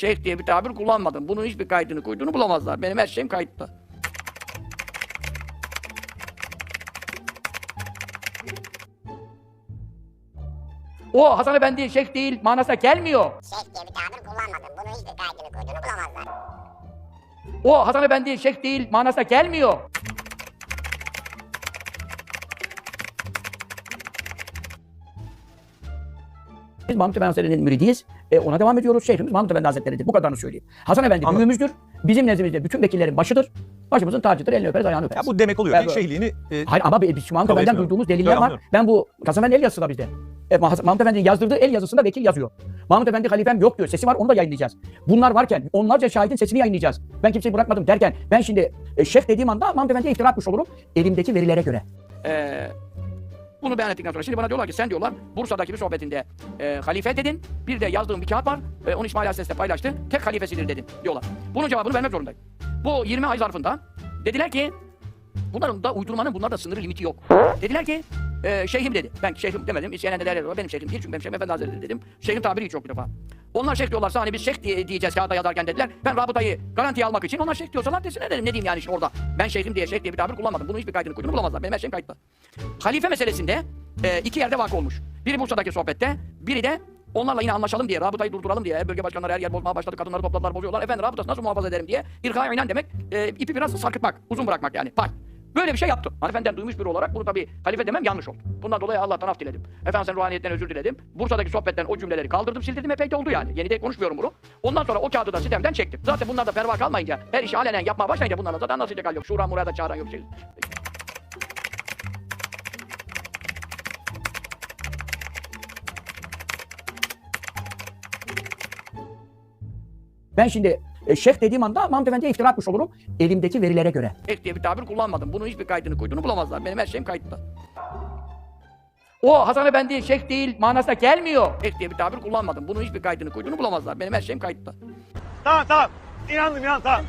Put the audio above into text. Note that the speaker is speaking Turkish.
Şeyh diye bir tabir kullanmadım. Bunun hiçbir kaydını koyduğunu bulamazlar. Benim her şeyim kayıtlı. O Hasan Efendi şeyh değil manasına gelmiyor. Şeyh diye bir tabir kullanmadım. Bunun hiçbir kaydını koyduğunu bulamazlar. O Hasan Efendi şeyh değil manasına gelmiyor. Biz Mahmut Efendi Hazretleri'nin müridiyiz. E, ona devam ediyoruz. Şeyhimiz Mahmut Efendi Hazretleri'dir. Bu kadarını söyleyeyim. Hasan Efendi Anladım. büyüğümüzdür. Bizim nezdimizde bütün vekillerin başıdır. Başımızın tacıdır. Elini öperiz, ayağını Ya öperiz. bu demek oluyor Ben ki şeyhliğini e, Hayır ama biz şu Mahmut Efendi'den duyduğumuz deliller var. Ben bu Hasan Efendi el yazısı da bizde. E, Mah- Mahmut Efendi'nin yazdırdığı el yazısında vekil yazıyor. Mahmut Efendi halifem yok diyor. Sesi var onu da yayınlayacağız. Bunlar varken onlarca şahidin sesini yayınlayacağız. Ben kimseyi bırakmadım derken ben şimdi e, şef dediğim anda Mahmut Efendi'ye iftira atmış olurum. Elimdeki verilere göre. Ee, bunu beyan ettikten sonra şimdi bana diyorlar ki sen diyorlar Bursa'daki bir sohbetinde e, halife dedin. Bir de yazdığım bir kağıt var. E, onu İsmail Aleyhisselam paylaştı. Tek halifesidir dedin diyorlar. Bunun cevabını vermek zorundayım. Bu 20 ay zarfında dediler ki Bunların da uydurmanın bunlarda sınırı limiti yok. Dediler ki e, şeyhim dedi. Ben şeyhim demedim. İsteyenler de derler benim şeyhim değil çünkü benim şeyhim Efendi Hazretleri dedim. Şeyhin tabiri hiç yok bir defa. Onlar şeyh diyorlarsa hani biz şeyh diye, diyeceğiz kağıda yazarken dediler. Ben rabıtayı garantiye almak için onlar şeyh diyorsalar desin dedim. Ne diyeyim yani işte orada. Ben şeyhim diye şeyh diye bir tabir kullanmadım. Bunun hiçbir kaydını koyduğunu bulamazlar. Benim her şeyim kayıtlı. Halife meselesinde e, iki yerde vakı olmuş. Biri Bursa'daki sohbette, biri de Onlarla yine anlaşalım diye, rabıtayı durduralım diye, bölge başkanları her yer bozmaya başladı, kadınları topladılar, bozuyorlar. Efendim rabıtası nasıl muhafaza ederim diye. İrka inen demek, e, ipi biraz sarkıtmak, uzun bırakmak yani. Bak, Böyle bir şey yaptım. Hanımefendiden duymuş biri olarak bunu tabii halife demem yanlış oldu. Bundan dolayı Allah'tan af diledim. Efendim sen ruhaniyetten özür diledim. Bursa'daki sohbetten o cümleleri kaldırdım, sildirdim epey de oldu yani. Yeni de konuşmuyorum bunu. Ondan sonra o kağıdı da sitemden çektim. Zaten bunlar da perva kalmayınca, her işi alenen yapmaya başlayınca bunlarla zaten anlaşılacak hal yok. Şura murada çağıran yok şey. Ben şimdi e, şef dediğim anda Mahmut Efendi'ye iftira atmış olurum. Elimdeki verilere göre. Şef diye bir tabir kullanmadım. Bunun hiçbir kaydını koyduğunu bulamazlar. Benim her şeyim kayıtlı. O Hasan Efendi şeyh değil manasına gelmiyor. Şeyh diye bir tabir kullanmadım. Bunun hiçbir kaydını koyduğunu bulamazlar. Benim her şeyim kayıtlı. Tamam tamam. İnandım inan tamam.